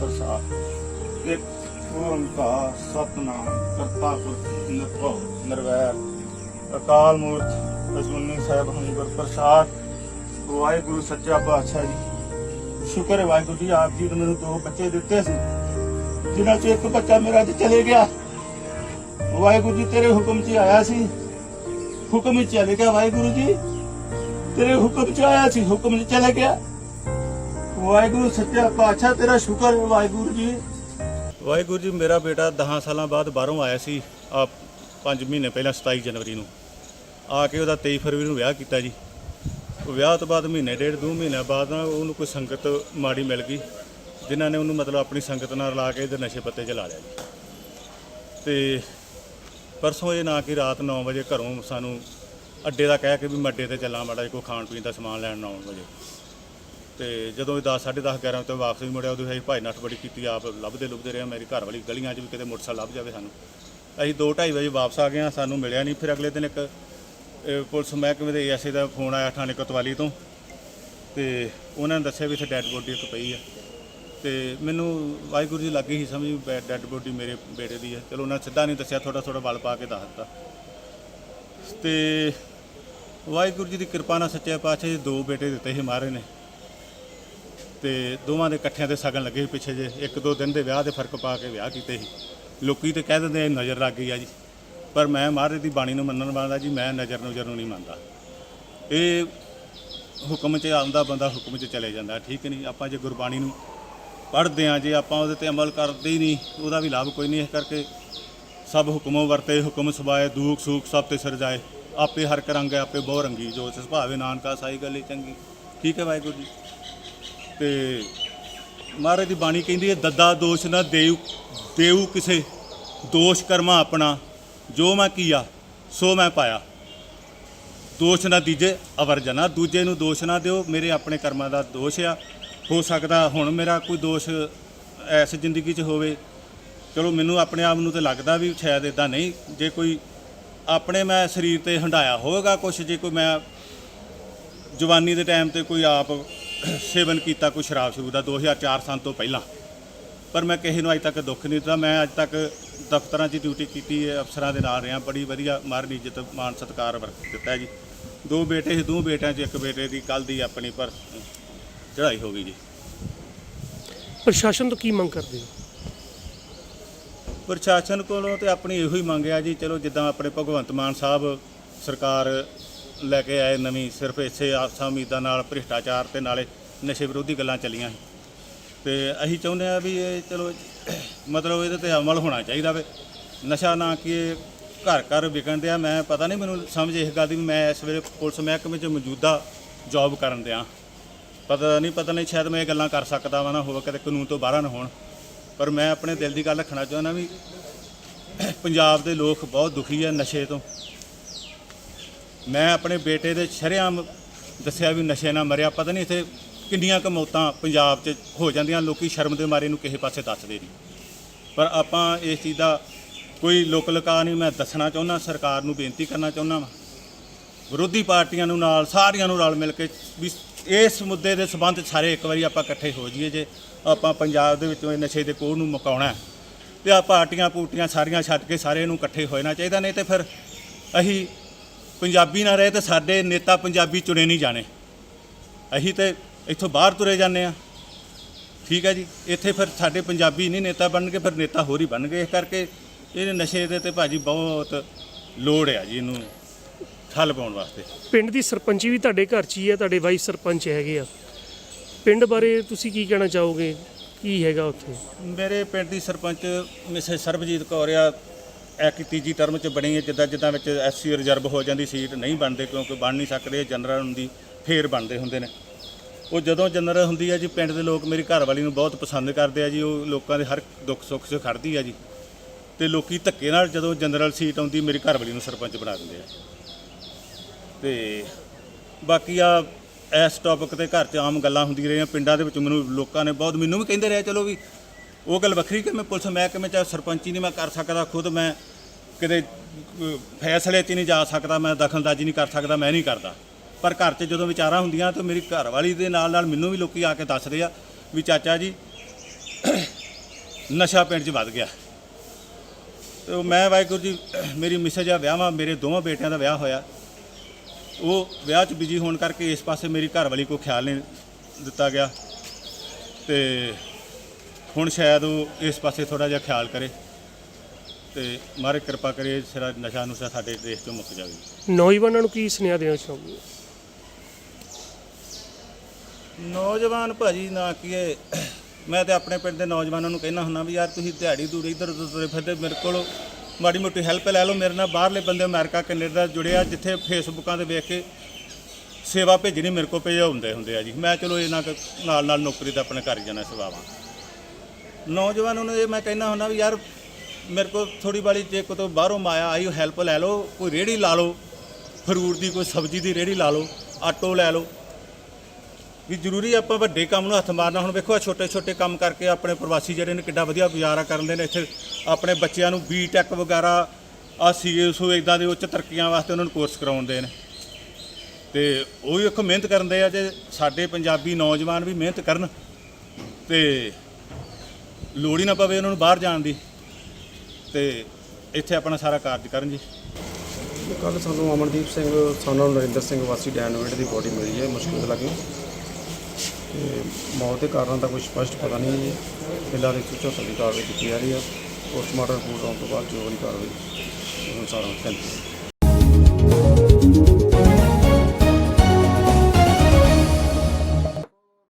ਪ੍ਰਸਾਦ। ਇੱਕ ਓੰਕਾਰ ਸਤਨਾਮ ਕਰਤਾ ਪੁਰਖ ਨਿਰਭਉ ਨਿਰਵੈਰ। ਅਕਾਲ ਮੂਰਤ ਅਜੂਨੀ ਸਾਹਿਬ ਹਮਗੁਰ ਪ੍ਰਸਾਦ। ਵਾਹਿਗੁਰੂ, ਸੱਚਾ ਪਾਤਸ਼ਾਹ ਜੀ। ਸ਼ੁਕਰ ਹੈ ਵਾਹਿਗੁਰੂ ਜੀ, ਆਪ ਜੀ ਨੇ ਮੈਨੂੰ ਦੋ ਬੱਚੇ ਦਿੱਤੇ ਸੀ, ਜਿਨ੍ਹਾਂ ਚੋਂ ਇੱਕ ਬੱਚਾ ਮੇਰਾ ਅੱਜ ਚਲੇ ਗਿਆ। ਵਾਹਿਗੁਰੂ ਜੀ, ਤੇਰੇ ਹੁਕਮ 'ਚ ਆਇਆ ਸੀ। ਹੁਕਮ 'ਚ ਚਲੇ ਗਿਆ ਵਾਹਿਗੁਰੂ ਜੀ। ਤੇਰੇ ਹੁਕਮ 'ਚ ਆਇਆ ਸੀ, ਹੁਕਮ 'ਚ ਚਲੇ ਗਿਆ। ਵਾਹਿਗੁਰੂ, ਸੱਚਾ ਪਾਤਸ਼ਾਹ, ਤੇਰਾ ਸ਼ੁਕਰ ਹੈ ਵਾਹਿਗੁਰੂ ਜੀ। ਵਾਹਿਗੁਰੂ ਜੀ, ਮੇਰਾ ਬੇਟਾ 10 ਸਾਲਾਂ ਬਾਅਦ ਬਾਹਰੋਂ ਆਇਆ ਸੀ, ਆ 5 ਮਹੀਨੇ ਪਹਿਲਾਂ 27 ਜਨਵਰੀ ਨੂੰ। ਆ ਕੇ ਉਹਦਾ 23 ਫਰਵਰੀ ਨੂੰ ਵਿਆਹ ਕੀਤਾ ਜੀ। ਉਹ ਵਿਆਹ ਤੋਂ ਬਾਅਦ ਮਹੀਨੇ ਡੇਢ, ਦੋ ਮਹੀਨੇ ਬਾਅਦ ਨਾ ਉਹਨੂੰ ਕੋਈ ਸੰਗਤ ਮਾੜੀ ਮਿਲ ਗਈ, ਜਿਨ੍ਹਾਂ ਨੇ ਉਹਨੂੰ ਮਤਲਬ ਆਪਣੀ ਸੰਗਤ ਨਾਲ ਰਲਾ ਕੇ ਇਹਦੇ ਨਸ਼ੇ ਪੱਤੇ 'ਚ ਲਾ ਲਿਆ ਜੀ। ਤੇ ਪਰਸੋਂ ਇਹ ਨਾ ਕਿ ਰਾਤ 9 ਵਜੇ ਘਰੋਂ ਸਾਨੂੰ ਅੱਡੇ ਦਾ ਕਹਿ ਕੇ ਵੀ ਮੈਂ ਅੱਡੇ ਤੇ ਚੱਲਾਂ ਮਾੜਾ ਜਿਹਾ, ਕੋਈ ਖਾਣ ਪੀਣ ਦਾ ਸਮਾਨ ਲੈਣ 9 ਵਜੇ। ਤੇ ਜਦੋਂ ਇਹ 10 10:30 11 ਵਜੇ ਵਾਪਸ ਵੀ ਮੁੜਿਆ, ਉਦੋਂ ਅਸੀਂ ਭਾਈ ਨੱਠ ਬੜੀ ਕੀਤੀ, ਆਪ ਲੱਭਦੇ ਲੁਭਦੇ ਰਹੇ, ਮੇਰੀ ਘਰ ਵਾਲੀ ਗਲੀਆਂ 'ਚ ਵੀ ਕਿਤੇ ਮੋਟਰਸਾਈਕਲ ਲੱਭ ਜਾਵੇ ਸਾਨੂੰ। ਅਸੀਂ 2:30 ਵਜੇ ਵਾਪਸ ਆ ਗਏ ਹਾਂ, ਸਾਨੂੰ ਮਿਲਿਆ ਨਹੀਂ। ਫਿਰ ਅਗਲੇ ਦਿਨ ਇੱਕ ਪੁਲਿਸ ਮਹਿਕਮੇ ਦੇ ਐਸਏ ਦਾ ਫੋਨ ਆਇਆ ਥਾਣੇ ਕੋਤਵਾਲੀ ਤੋਂ ਤੇ ਉਹਨਾਂ ਨੇ ਦੱਸਿਆ ਵੀ ਇੱਥੇ ਡੈੱਡ ਬੋਡੀ ਇੱਕ ਪਈ ਆ। ਤੇ ਮੈਨੂੰ ਵਾਹਿਗੁਰੂ ਜੀ ਲੱਗੀ ਸੀ ਸਮਝ ਵੀ ਡੈੱਡ ਬੋਡੀ ਮੇਰੇ ਬੇਟੇ ਦੀ ਹੈ ਚਲੋ ਉਹਨਾਂ ਸਿੱਧਾ ਨਹੀਂ ਦੱਸਿਆ ਥੋੜਾ ਥੋੜਾ ਬਲ ਪਾ ਕੇ ਦੱਸ ਦਿੱਤਾ ਤੇ ਵਾਹਿਗੁਰੂ ਜੀ ਦੀ ਕਿਰਪਾ ਨਾਲ ਸੱਚੇ ਪਾਤਸ਼ਾਹ ਜੀ ਦੋ ਬੇਟੇ ਦਿੱਤੇ ਸੀ ਮਹਾਰਾਜ ਨੇ। ਤੇ ਦੋਵਾਂ ਦੇ ਇਕੱਠਿਆਂ 'ਤੇ ਸਗਨ ਲੱਗੇ ਸੀ ਪਿੱਛੇ ਜੇ ਇੱਕ ਦੋ ਦਿਨ ਦੇ ਵਿਆਹ ਦੇ ਫ਼ਰਕ ਪਾ ਕੇ ਵਿਆਹ ਕੀਤੇ ਸੀ। ਲੋਕੀ ਤੇ ਕਹਿ ਦਿੰਦੇ ਆ, ਨਜ਼ਰ ਲੱਗ ਗਈ ਆ ਜੀ। ਪਰ ਮੈਂ ਮਹਾਰਾਜ ਦੀ ਬਾਣੀ ਨੂੰ ਮੰਨਣ ਵਾਲਾ ਜੀ, ਮੈਂ ਨਜ਼ਰ ਨਜ਼ਰ ਨੂੰ ਨਹੀਂ ਮੰਨਦਾ। ਇਹ ਹੁਕਮ 'ਚ ਆਉਂਦਾ ਬੰਦਾ ਹੁਕਮ 'ਚ ਚਲੇ ਜਾਂਦਾ, ਠੀਕ ਨਹੀਂ? ਆਪਾਂ ਜੇ ਗੁਰਬਾਣੀ ਨੂੰ ਪੜ੍ਹਦੇ ਆ ਜੇ ਆਪਾਂ ਉਹਦੇ ਤੇ ਅਮਲ ਕਰਦੇ ਹੀ ਨਹੀਂ, ਉਹਦਾ ਵੀ ਲਾਭ ਕੋਈ ਨਹੀਂ। ਇਸ ਕਰਕੇ ਸਭ ਹੁਕਮੋਂ ਵਰਤੇ, ਹੁਕਮ ਸੁਭਾਏ, ਦੂਖ ਸੂਖ ਸਭ ਤੇ ਸਰਜਾਏ ਆਪੇ ਹਰ ਕਰੰਗ ਹੈ, ਆਪੇ ਬਹੁ ਰੰਗੀ, ਜੋ ਤਿਸ ਭਾਵੇ ਨਾਨਕਾ ਸਾਈ ਗੱਲੇ ਚੰਗੀ। ਠੀਕ ਹੈ ਵਾਹਿਗੁਰੂ ਜੀ। ਤੇ ਮਹਾਰਾਜ ਦੀ ਬਾਣੀ ਕਹਿੰਦੀ ਹੈ, ਦੱਦਾ ਦੋਸ਼ ਨਾ ਦੇਉ ਦੇਉ ਕਿਸੇ ਦੋਸ਼ ਕਰਮਾ ਆਪਣਾ, ਜੋ ਮੈਂ ਕੀਆ, ਸੋ ਮੈਂ ਪਾਇਆ। ਦੋਸ਼ ਨਾ ਦੀਜੇ ਅਵਰਜਨਾ ਦੂਜੇ ਨੂੰ ਦੋਸ਼ ਨਾ ਦਿਓ, ਮੇਰੇ ਆਪਣੇ ਕਰਮਾਂ ਦਾ ਦੋਸ਼ ਆ। ਹੋ ਸਕਦਾ ਹੁਣ ਮੇਰਾ ਕੋਈ ਦੋਸ਼ ਐਸ ਜ਼ਿੰਦਗੀ 'ਚ ਹੋਵੇ। ਚਲੋ ਮੈਨੂੰ ਆਪਣੇ ਆਪ ਨੂੰ ਤੇ ਲੱਗਦਾ ਵੀ ਸ਼ਾਇਦ ਇਦਾਂ ਨਹੀਂ। ਜੇ ਕੋਈ ਆਪਣੇ ਮੈਂ ਸਰੀਰ ਤੇ ਹੰਡਾਇਆ ਹੋਵੇਗਾ ਕੁਛ, ਜੇ ਕੋਈ ਮੈਂ ਜਵਾਨੀ ਦੇ ਟਾਈਮ ਤੇ ਕੋਈ ਆਪ ਸੇਵਨ ਕੀਤਾ ਕੋਈ ਸ਼ਰਾਬ ਸ਼ੁਰੂ ਦਾ 2004 ਸਾਲ ਤੋਂ ਪਹਿਲਾਂ। ਪਰ ਮੈਂ ਕਿਸੇ ਨੂੰ ਅਜੇ ਤੱਕ ਦੁੱਖ ਨਹੀਂ ਦਿੱਤਾ। ਮੈਂ ਅੱਜ ਤੱਕ ਦਫ਼ਤਰਾਂ 'ਚ ਡਿਊਟੀ ਕੀਤੀ ਹੈ ਅਫਸਰਾਂ ਦੇ ਨਾਲ ਰਿਹਾ ਬੜੀ ਵਧੀਆ ਮਾਰਨ ਇੱਜ਼ਤ ਮਾਨ ਸਤਿਕਾਰ ਵਰਤ ਦਿੱਤਾ ਜੀ। ਦੋ ਬੇਟੇ ਸੀ ਦੋ ਬੇਟਿਆਂ 'ਚ ਇੱਕ ਬੇਟੇ ਦੀ ਕੱਲ ਦੀ ਆਪਣੀ ਪਰ ਚੜ੍ਹਾਈ ਹੋ ਗਈ ਜੀ। ਪ੍ਰਸ਼ਾਸਨ ਤੋਂ ਕੀ ਮੰਗ ਕਰਦੇ ਹੋ? ਪ੍ਰਸ਼ਾਸਨ ਕੋਲੋਂ ਤੇ ਆਪਣੀ ਇਹੋ ਹੀ ਮੰਗਿਆ ਜੀ ਚਲੋ ਜਿੱਦਾਂ ਆਪਣੇ ਭਗਵੰਤ ਮਾਨ ਸਾਹਿਬ ਸਰਕਾਰ ਲੈ ਕੇ ਆਏ ਨਵੀਂ, ਸਿਰਫ ਇਸੇ ਆਸਾਂ ਉਮੀਦਾਂ ਨਾਲ, ਭ੍ਰਿਸ਼ਟਾਚਾਰ ਤੇ ਨਾਲੇ ਨਸ਼ੇ ਵਿਰੋਧੀ ਗੱਲਾਂ ਚੱਲੀਆਂ ਸੀ। ਤੇ ਅਸੀਂ ਚਾਹੁੰਦੇ ਆ ਵੀ ਇਹ ਚਲੋ, ਮਤਲਬ ਇਹਦੇ ਤੇ ਅਮਲ ਹੋਣਾ ਚਾਹੀਦਾ ਵੇ। ਨਸ਼ਾ ਨਾ ਕਿ ਘਰ ਘਰ ਵਿਕਣ ਦਿਆ। ਮੈਂ, ਪਤਾ ਨਹੀਂ ਮੈਨੂੰ ਸਮਝ ਇਸ ਗੱਲ ਦੀ ਵੀ ਮੈਂ ਇਸ ਵੇਲੇ ਪੁਲਿਸ ਮਹਿਕਮੇ 'ਚ ਮੌਜੂਦਾ ਜੌਬ ਕਰਨ ਦਿਆਂ। ਪਤਾ ਨਹੀਂ ਪਤਾ ਨਹੀਂ, ਸ਼ਾਇਦ ਮੈਂ ਇਹ ਗੱਲਾਂ ਕਰ ਸਕਦਾ ਵਾਂ ਨਾ, ਹੋਵੇ ਕਦੇ ਕਾਨੂੰਨ ਤੋਂ ਬਾਹਰ ਨਾ ਹੋਣ। ਪਰ ਮੈਂ ਆਪਣੇ ਦਿਲ ਦੀ ਗੱਲ ਰੱਖਣਾ ਚਾਹੁੰਦਾ ਵੀ ਪੰਜਾਬ ਦੇ ਲੋਕ ਬਹੁਤ ਦੁਖੀ ਆ ਨਸ਼ੇ ਤੋਂ। ਮੈਂ ਆਪਣੇ ਬੇਟੇ ਦੇ ਸ਼ਰੇਆਮ ਦੱਸਿਆ ਵੀ ਨਸ਼ੇ ਨਾਲ ਮਰਿਆ, ਪਤਾ ਨਹੀਂ ਇੱਥੇ ਕਿੰਨੀਆਂ ਕੁ ਮੌਤਾਂ ਪੰਜਾਬ 'ਚ ਹੋ ਜਾਂਦੀਆਂ, ਲੋਕੀ ਸ਼ਰਮ ਦੇ ਮਾਰੇ ਨੂੰ ਕਿਸੇ ਪਾਸੇ ਦੱਸਦੇ ਨਹੀਂ। ਪਰ ਆਪਾਂ ਇਸ ਚੀਜ਼ ਦਾ ਕੋਈ ਲੋਕ ਲਕਾ ਨਹੀਂ, ਮੈਂ ਦੱਸਣਾ ਚਾਹੁੰਦਾ, ਸਰਕਾਰ ਨੂੰ ਬੇਨਤੀ ਕਰਨਾ ਚਾਹੁੰਦਾ ਵਾਂ। ਵਿਰੋਧੀ ਪਾਰਟੀਆਂ ਨੂੰ ਨਾਲ, ਸਾਰੀਆਂ ਨੂੰ ਰਲ ਮਿਲ ਕੇ ਵੀ ਇਸ ਮੁੱਦੇ ਦੇ ਸਬੰਧ ਸਾਰੇ ਇੱਕ ਵਾਰੀ ਆਪਾਂ ਇਕੱਠੇ ਹੋ ਜਾਈਏ, ਜੇ ਆਪਾਂ ਪੰਜਾਬ ਦੇ ਵਿੱਚੋਂ ਇਹ ਨਸ਼ੇ ਦੇ ਕੋਹ ਨੂੰ ਮੁਕਾਉਣਾ ਹੈ, ਤੇ ਆ ਪਾਰਟੀਆਂ ਪੂਟੀਆਂ ਸਾਰੀਆਂ ਛੱਡ ਕੇ ਸਾਰੇ ਨੂੰ ਇਕੱਠੇ ਹੋਣਾ ਚਾਹੀਦਾ, ਨਹੀਂ ਤੇ ਫਿਰ ਅਸੀਂ ਪੰਜਾਬੀ ਨਾ ਰਹੇ ਤੇ ਸਾਡੇ ਨੇਤਾ ਪੰਜਾਬੀ ਚੁਣੇ ਨਹੀਂ ਜਾਣੇ। ਅਸੀਂ ਤੇ ਇੱਥੋਂ ਬਾਹਰ ਤੁਰੇ ਜਾਂਦੇ ਆ ਠੀਕ ਹੈ ਜੀ ਇੱਥੇ ਫਿਰ ਸਾਡੇ ਪੰਜਾਬੀ ਨਹੀਂ ਨੇਤਾ ਬਣਨਗੇ ਫਿਰ ਨੇਤਾ ਹੋਰ ਹੀ ਬਣਨਗੇ। ਇਸ ਕਰਕੇ ਇਹ ਨਸ਼ੇ ਦੇ ਤੇ ਭਾਜੀ ਬਹੁਤ ਲੋੜ ਆ ਜੀ ਇਹਨੂੰ ਠੱਲ ਪਾਉਣ ਵਾਸਤੇ। ਪਿੰਡ ਦੀ ਸਰਪੰਚੀ ਵੀ ਤੁਹਾਡੇ ਘਰ 'ਚ ਹੀ ਹੈ ਤੁਹਾਡੇ ਵਾਈਸ ਸਰਪੰਚ ਹੈਗੇ ਆ। ਪਿੰਡ ਬਾਰੇ ਤੁਸੀਂ ਕੀ ਕਹਿਣਾ ਚਾਹੋਗੇ? ਕੀ ਹੈਗਾ ਉੱਥੇ? ਮੇਰੇ ਪਿੰਡ ਦੀ ਸਰਪੰਚ ਮਿਸਿਸ ਸਰਬਜੀਤ ਕੌਰ ਆ ਐਕ ਤੀਜੀ ਟਰਮ ਚ ਬਣੀ ਹੈ, ਜਿੱਦਾਂ ਜਿੱਦਾਂ ਵਿੱਚ ਐਸਸੀ ਰਿਜ਼ਰਵ ਹੋ ਜਾਂਦੀ ਸੀਟ ਨਹੀਂ ਬਣਦੇ, ਕਿਉਂਕਿ ਬਣ ਨਹੀਂ ਸਕਦੇ ਜਨਰਲ ਹੁੰਦੀ, ਫੇਰ ਬਣਦੇ ਹੁੰਦੇ ਨੇ। ਉਹ ਜਦੋਂ ਜਨਰਲ ਹੁੰਦੀ ਹੈ ਜੀ, ਪਿੰਡ ਦੇ ਲੋਕ ਮੇਰੀ ਘਰ ਵਾਲੀ ਨੂੰ ਬਹੁਤ ਪਸੰਦ ਕਰਦੇ ਆ ਜੀ, ਉਹ ਲੋਕਾਂ ਦੇ ਹਰ ਦੁੱਖ ਸੁੱਖ 'ਚ ਖੜਦੀ ਆ ਜੀ। ਤੇ ਲੋਕੀ ਧੱਕੇ ਨਾਲ ਜਦੋਂ ਜਨਰਲ ਸੀਟ ਆਉਂਦੀ, ਮੇਰੀ ਘਰ ਵਾਲੀ ਨੂੰ ਸਰਪੰਚ ਬਣਾ ਦਿੰਦੇ ਆ। ਤੇ ਬਾਕੀ ਆ, ਇਸ ਟੌਪਿਕ ਤੇ ਘਰ 'ਚ ਆਮ ਗੱਲਾਂ ਹੁੰਦੀਆਂ ਰਹੀਆਂ, ਪਿੰਡਾਂ ਦੇ ਵਿੱਚ ਮੈਨੂੰ ਲੋਕਾਂ ਨੇ ਬਹੁਤ, ਮੈਨੂੰ ਵੀ ਕਹਿੰਦੇ ਰਹੇ, ਚਲੋ ਵੀ ਉਹ ਗੱਲ ਵੱਖਰੀ ਕਿ ਮੈਂ ਪੁਲਿਸ ਮਹਿਕਮੇ 'ਚ ਸਰਪੰਚੀ ਨਹੀਂ ਮੈਂ ਕਰ ਸਕਦਾ, ਖੁਦ ਮੈਂ ਕਿਤੇ ਫੈਸਲੇ 'ਚ ਨਹੀਂ ਜਾ ਸਕਦਾ, ਮੈਂ ਦਖਲਅੰਦਾਜ਼ੀ ਨਹੀਂ ਕਰ ਸਕਦਾ, ਮੈਂ ਨਹੀਂ ਕਰਦਾ। ਪਰ ਘਰ 'ਚ ਜਦੋਂ ਵਿਚਾਰਾਂ ਹੁੰਦੀਆਂ ਤਾਂ ਮੇਰੀ ਘਰ ਵਾਲੀ ਦੇ ਨਾਲ ਨਾਲ ਮੈਨੂੰ ਵੀ ਲੋਕੀ ਆ ਕੇ ਦੱਸਦੇ ਆ ਵੀ ਚਾਚਾ ਜੀ, ਨਸ਼ਾ ਪਿੰਡ 'ਚ ਵੱਧ ਗਿਆ। ਤੇ ਮੈਂ ਵਾਹਿਗੁਰੂ ਜੀ, ਮੇਰੀ ਮਿਸਜ ਆ ਵਿਆਹਾਂ ਮੇਰੇ ਦੋਵਾਂ ਬੇਟਿਆਂ ਦਾ ਵਿਆਹ ਹੋਇਆ। ਉਹ ਵਿਆਹ 'ਚ ਬਿਜ਼ੀ ਹੋਣ ਕਰਕੇ ਇਸ ਪਾਸੇ ਮੇਰੀ ਘਰ ਵਾਲੀ ਕੋਈ ਖਿਆਲ ਨਹੀਂ ਦਿੱਤਾ ਗਿਆ। ਤੇ ਹੁਣ ਸ਼ਾਇਦ ਉਹ ਇਸ ਪਾਸੇ ਥੋੜਾ ਜਿਹਾ ਖਿਆਲ ਕਰੇ ਤੇ ਮਾਰੇ ਕਿਰਪਾ ਕਰੇ ਸਿਰਾ ਨਸ਼ਾ ਨੁਸ਼ਾ ਸਾਡੇ ਦੇਸ਼ ਤੋਂ ਮੁੱਕ ਜਾਵੇ। ਨੌਜਵਾਨਾਂ ਨੂੰ ਕੀ ਸੁਨੇਹਾ ਦੇਣਾ ਚਾਹੋਗੇ? ਨੌਜਵਾਨ ਭਾਜੀ ਨਾ ਕੀ ਹੈ ਮੈਂ ਤੇ ਆਪਣੇ ਪਿੰਡ ਦੇ ਨੌਜਵਾਨਾਂ ਨੂੰ ਕਹਿਣਾ ਹੁੰਦਾ ਵੀ ਯਾਰ ਤੁਸੀਂ ਦਿਹਾੜੀ ਦੂੜੀ ਇੱਧਰ ਉੱਧਰ ਤੁਰੇ ਫਿਰਦੇ ਮੇਰੇ ਕੋਲ ਮਾੜੀ ਮੋਟੀ ਹੈਲਪ ਲੈ ਲਓ ਮੇਰੇ ਨਾਲ ਬਾਹਰਲੇ ਬੰਦੇ ਅਮਰੀਕਾ ਕੈਨੇਡਾ ਜੁੜਿਆ ਜਿੱਥੇ ਫੇਸਬੁੱਕਾਂ ਤੇ ਵੇਖ ਕੇ ਸੇਵਾ ਭੇਜਣੀ ਮੇਰੇ ਕੋਲ ਭੇਜਾ ਹੁੰਦੇ ਹੁੰਦੇ ਆ ਜੀ। ਮੈਂ ਚਲੋ ਇਹਨਾਂ ਨਾਲ ਨਾਲ ਨੌਕਰੀ ਤਾਂ ਆਪਣੇ ਘਰ ਹੀ ਜਾਣਾ ਸੇਵਾਵਾਂ। ਨੌਜਵਾਨਾਂ ਨੂੰ ਇਹ ਮੈਂ ਕਹਿਣਾ ਹੁੰਦਾ ਵੀ ਯਾਰ ਮੇਰੇ ਕੋਲ ਥੋੜੀ ਬਾਲੀ ਜੇ ਕੋਈ ਬਾਹਰੋਂ ਮਾਇਆ ਆਈ ਹੈਲਪ ਲੈ ਲਓ, ਕੋਈ ਰੇੜੀ ਲਾ ਲਓ, ਫਰੂਟ ਦੀ, ਕੋਈ ਸਬਜ਼ੀ ਦੀ ਰੇੜੀ ਲਾ ਲਓ, ਆਟੋ ਲੈ ਲਓ। ਵੀ ਜ਼ਰੂਰੀ ਆਪਾਂ ਵੱਡੇ ਕੰਮ ਨੂੰ ਹੱਥ ਮਾਰਨਾ। ਹੁਣ ਵੇਖੋ ਆ ਛੋਟੇ ਛੋਟੇ ਕੰਮ ਕਰਕੇ ਆਪਣੇ ਪ੍ਰਵਾਸੀ ਜਿਹੜੇ ਨੇ ਕਿੱਡਾ ਵਧੀਆ ਗੁਜ਼ਾਰਾ ਕਰਦੇ ਨੇ ਇੱਥੇ। ਆਪਣੇ ਬੱਚਿਆਂ ਨੂੰ ਬੀ ਟੈਕ ਵਗੈਰਾ ਆ ਸੀਏਸੋ ਇਦਾਂ ਦੇ ਉੱਚ ਤਰੱਕੀਆਂ ਵਾਸਤੇ ਉਹਨਾਂ ਨੂੰ ਕੋਰਸ ਕਰਾਉਂਦੇ ਨੇ। ਤੇ ਉਹ ਵੀ ਵੇਖੋ ਮਿਹਨਤ ਕਰਦੇ ਆ, ਜੇ ਸਾਡੇ ਪੰਜਾਬੀ ਨੌਜਵਾਨ ਵੀ ਮਿਹਨਤ ਕਰਨ, ਤੇ ਲੋੜ ਹੀ ਨਾ ਪਵੇ ਉਹਨਾਂ ਨੂੰ ਬਾਹਰ ਜਾਣ ਦੀ। ਤੇ ਇੱਥੇ ਆਪਣਾ ਸਾਰਾ ਕਾਰਜ ਕਰਨ ਜੀ। ਕੱਲ ਸਾਨੂੰ ਅਮਨਦੀਪ ਸਿੰਘ, ਸਾਨੂੰ ਨਰਿੰਦਰ ਸਿੰਘ ਵਾਸੀ ਡੈਨਵੇਟ ਦੀ ਬੋਡੀ ਮਿਲੀ ਹੈ ਮੁਸ਼ਕਿਲ ਲੱਗੀ ਤੇ ਮੌਤ ਦੇ ਕਾਰਨ ਦਾ ਕੋਈ ਸਪਸ਼ਟ ਪਤਾ ਨਹੀਂ ਹੈ ਜੀ। ਫਿਲਹਾਲ 174 ਦੀ ਕਾਰਵਾਈ ਕੀਤੀ ਜਾ ਰਹੀ ਹੈ। ਪੋਸਟਮਾਰਟਮ ਰਿਪੋਰਟ ਆਉਣ ਤੋਂ ਬਾਅਦ ਜੋ ਵੀ ਕਾਰਵਾਈ ਅਨੁਸਾਰ ਹੋਣੀ ਚਾਹੀਦੀ ਹੈ